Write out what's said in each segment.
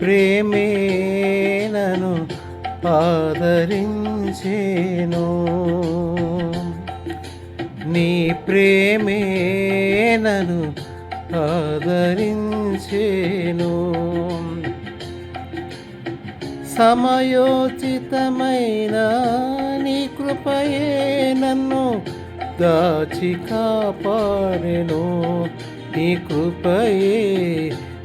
ప్రేమే నను ఆదరించేను. నీ ప్రేమే నను ఆదరించేను. సమయోచితమైన నీ కృపయే నన్ను దాచి కాపాడెను. నీ కృపయే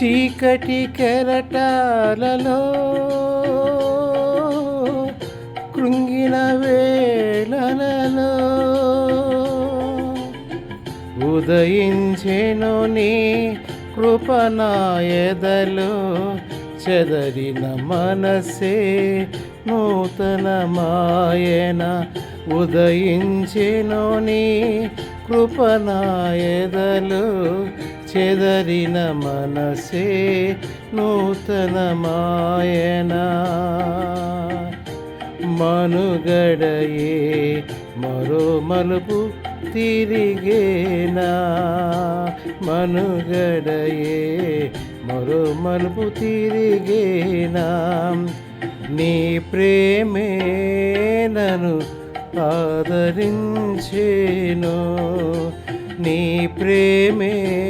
చీకటి కెరటాలలో కృంగిన వేళలలో ఉదయించెను నీ కృపనాయదలు చెదరిన మనసే నూతన మాయన ఉదయించెను నీ కృపనాయదలు చెదరిన మనసే నూతన మాయన మనుగడయే మరో మలుపు తిరిగేనా. మనుగడయే మరో మలుపు తిరిగేనా. నీ ప్రేమే నను ఆదరించేను. నీ ప్రేమే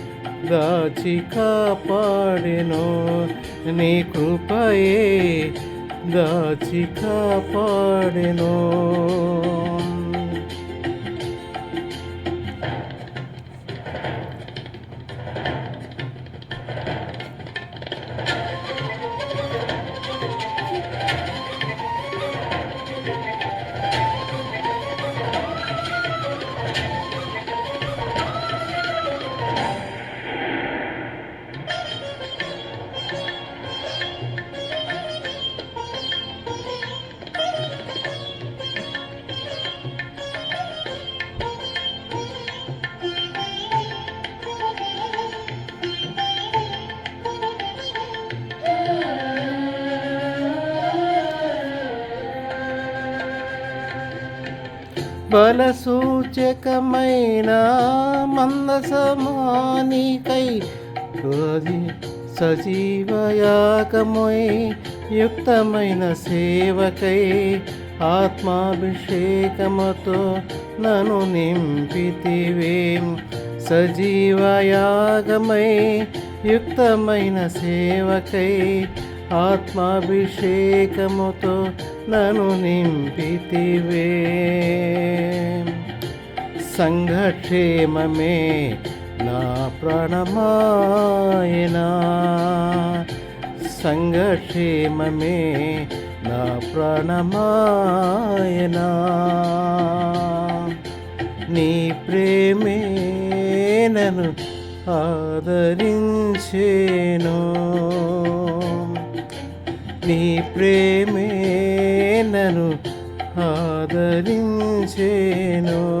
దాచి కాపాడెను నీ కృపయే దాచి కాపాడెను. బలసూచకమైన మందసమానికై అది సజీవయాగమై యుక్తమైన సేవకై ఆత్మాభిషేకముతో నను నింపితివేం. సజీవయాగమై యుక్తమైన సేవకై ఆత్మాభిషేకముతో నను నింపితివే. సంఘక్షేమమే నా ప్రాణమాయనా. సంఘక్షేమమే నా ప్రాణమాయనా. నీ ప్రేమే నన్ను ఆదరించేను. నీ ప్రేమే నన్ను ఆదరించేను.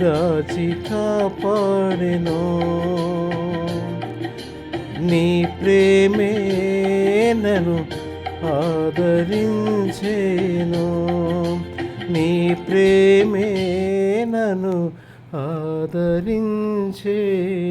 దాచి కాపాడెను. నీ ప్రేమే నన్ను ఆదరించేను. నీ ప్రేమే నన్ను ఆదరించే